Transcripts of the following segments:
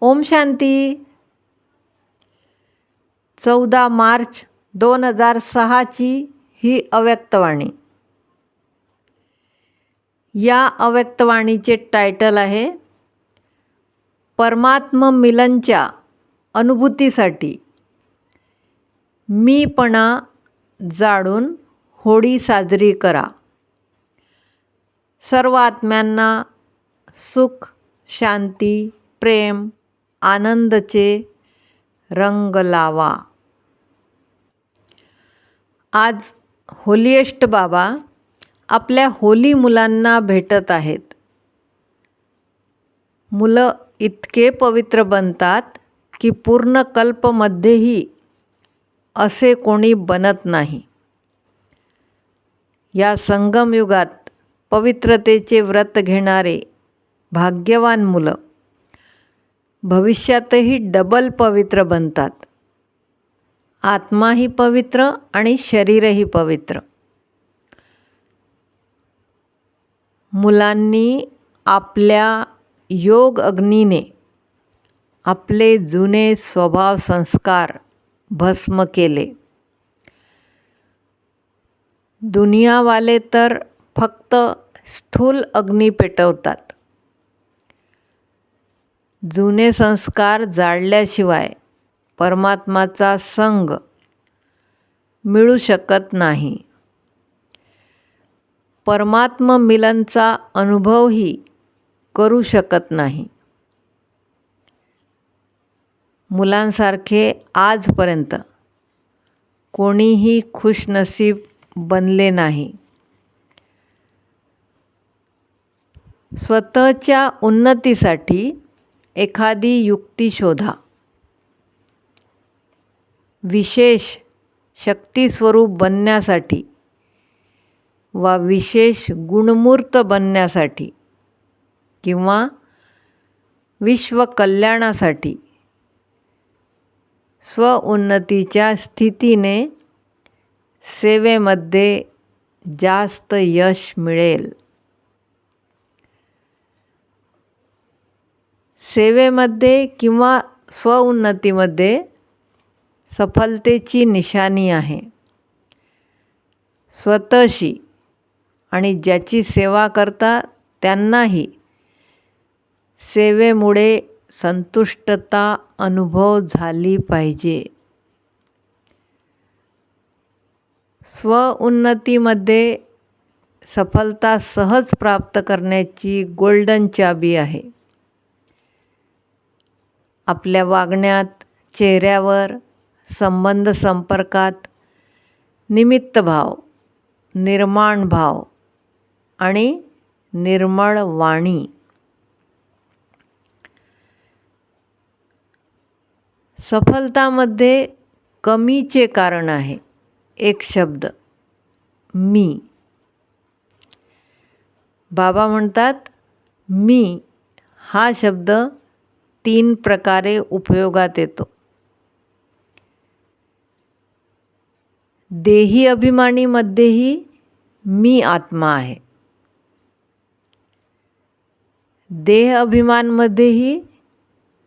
ओम शांती. चौदा मार्च दोन हजार सहाची ही अव्यक्तवाणी. या अव्यक्तवाणीचे टायटल आहे परमात्म मिलनच्या अनुभूतीसाठी. मीपणा जाळून होळी साजरी करा. सर्व आत्म्यांना सुख शांती प्रेम आनंदचे रंग लावा. आज होलिएस्ट बाबा आपल्या होली मुलांना भेटत आहेत. मुलं इतके पवित्र बनतात की पूर्ण कल्पमध्येही असे कोणी बनत नाही. या संगमयुगात पवित्रतेचे व्रत घेणारे भाग्यवान मुलं भविष्यातही डबल पवित्र बनतात. आत्माही पवित्र आणि शरीरही पवित्र. मुलांनी आपल्या योग अग्नीने आपले जुने स्वभाव संस्कार भस्म केले. दुनियावाले तर फक्त स्थूल अग्नी पेटवतात. जुने संस्कार जाळल्याशिवाय परमात्माचा संग मिळू शकत नाही. परमात्म मिलनचा अनुभवही करू शकत नाही. मुलांसारखे आजपर्यंत कोणीही खुशनसीब बनले नाही. स्वतःच्या उन्नतीसाठी एखादी युक्ती शोधा. विशेष शक्तीस्वरूप बनण्यासाठी वा विशेष गुणमूर्त बनण्यासाठी किंवा विश्वकल्याणासाठी स्वउन्नतीच्या स्थितीने सेवेमध्ये जास्त यश मिळेल. सेवेमध्ये किंवा स्वउन्नतीमध्ये सफलतेची निशाणी आहे. स्वतःशी आणि ज्याची सेवा करता त्यांनाही सेवेमुळे संतुष्टता अनुभव झाली पाहिजे. स्वउन्नतीमध्ये सफलता सहज प्राप्त करण्याची गोल्डन चाबी आहे. आपल्या वागण्यात चेहऱ्यावर संबंध संपर्कात निमित्तभाव निर्माण भाव आणि निर्मळ वाणी. सफलतामध्ये कमीचे कारण आहे एक शब्द मी. बाबा म्हणतात मी हा शब्द तीन प्रकारे उपयोगात येतो. देही अभिमानीमध्येही मी आत्मा आहे. देह अभिमानमध्येही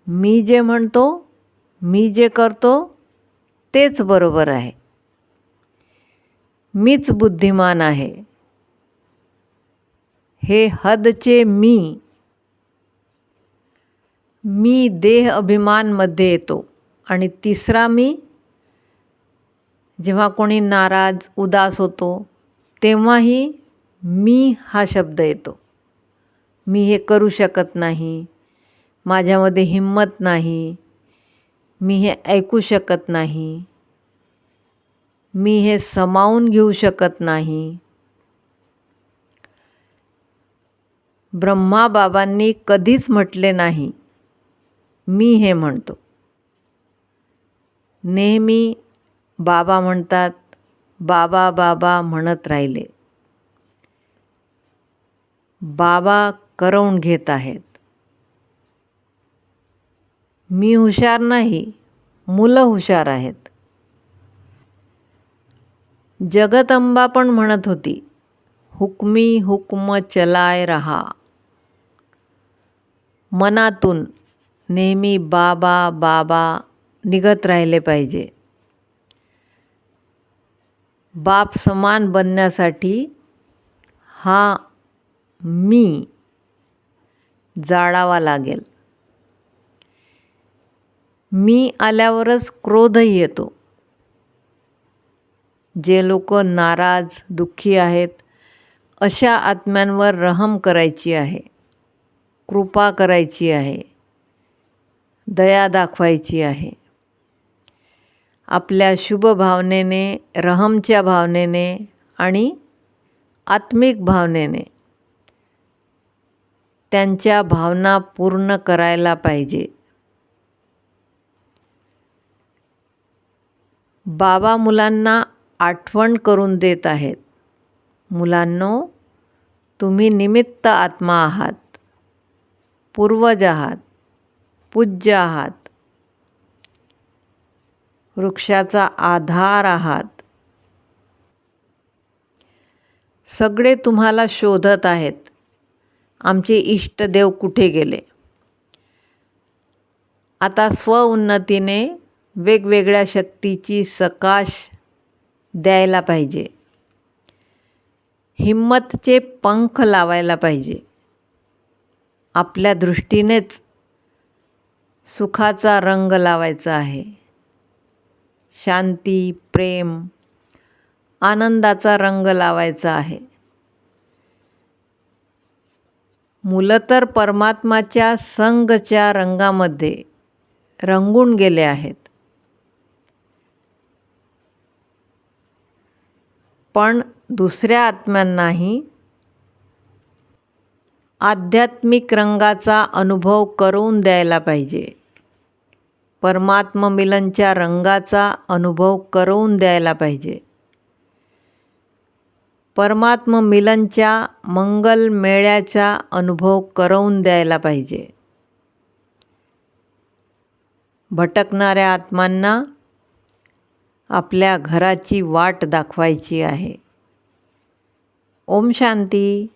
मी जे म्हणतो मी जे करतो तेच बरोबर आहे. मीच बुद्धिमान आहे. हे हदचे मी मी देह अभिमानमध्ये येतो. आणि तिसरा मी जेव्हा कोणी नाराज उदास होतो तेव्हाही मी हा शब्द येतो. मी हे करू शकत नाही. माझ्यामध्ये हिंमत नाही. मी हे ऐकू शकत नाही. मी हे समावून घेऊ शकत नाही. ब्रह्माबाबांनी कधीच म्हटले नाही. मी हे म्हणतो. नेहमी बाबा म्हणतात बाबा बाबा म्हणत राहिले. बाबा करवून घेत आहेत. मी हुशार नाही मुलं हुशार आहेत. जगदंबा पण म्हणत होती हुकमी हुक्म चलाय रहा. मनातून नेहमी बाबा बाबा निघत राहिले पाहिजे. बाप समान बनण्यासाठी हा मी जाळावा लागेल. मी आल्यावरच क्रोधही येतो. जे लोक नाराज दुःखी आहेत अशा आत्म्यांवर रहम करायची आहे कृपा करायची आहे. दया दाखवायची आहे. आपल्या शुभ भावनेने रहमच्या भावनेने आणि आत्मिक भावनेने त्यांच्या भावना पूर्ण करायला पाहिजे. बाबा मुलांना आठवण करून देत आहेत. मुलांनो तुम्ही निमित्त आत्मा आहात. पूर्वज आहात. पूज्य आहात. वृक्षाचा आधार आहात. सगळे तुम्हाला शोधत आहेत. आमचे इष्टदेव कुठे गेले? आता स्वउन्नतीने वेगवेगळ्या शक्तीची सकाश द्यायला पाहिजे. हिम्मतचे पंख लावायला पाहिजे. आपल्या दृष्टीनेच सुखाचा रंग लावायचा आहे. शांती प्रेम आनंदाचा रंग लावायचा आहे. मुलं तर परमात्माच्या संगच्या रंगामध्ये रंगून गेले आहेत. पण दुसऱ्या आत्म्यांनाही आध्यात्मिक रंगाचा अनुभव करून द्यायला पाहिजे. परमात्म मिलनच्या रंगाचा अनुभव करून द्यायला पाहिजे. परमात्म मिलनच्या मंगल मेळ्याचा अनुभव करवून द्यायला पाहिजे. भटकणाऱ्या आत्मांना आपल्या घराची वाट दाखवायची आहे. ओम शांती.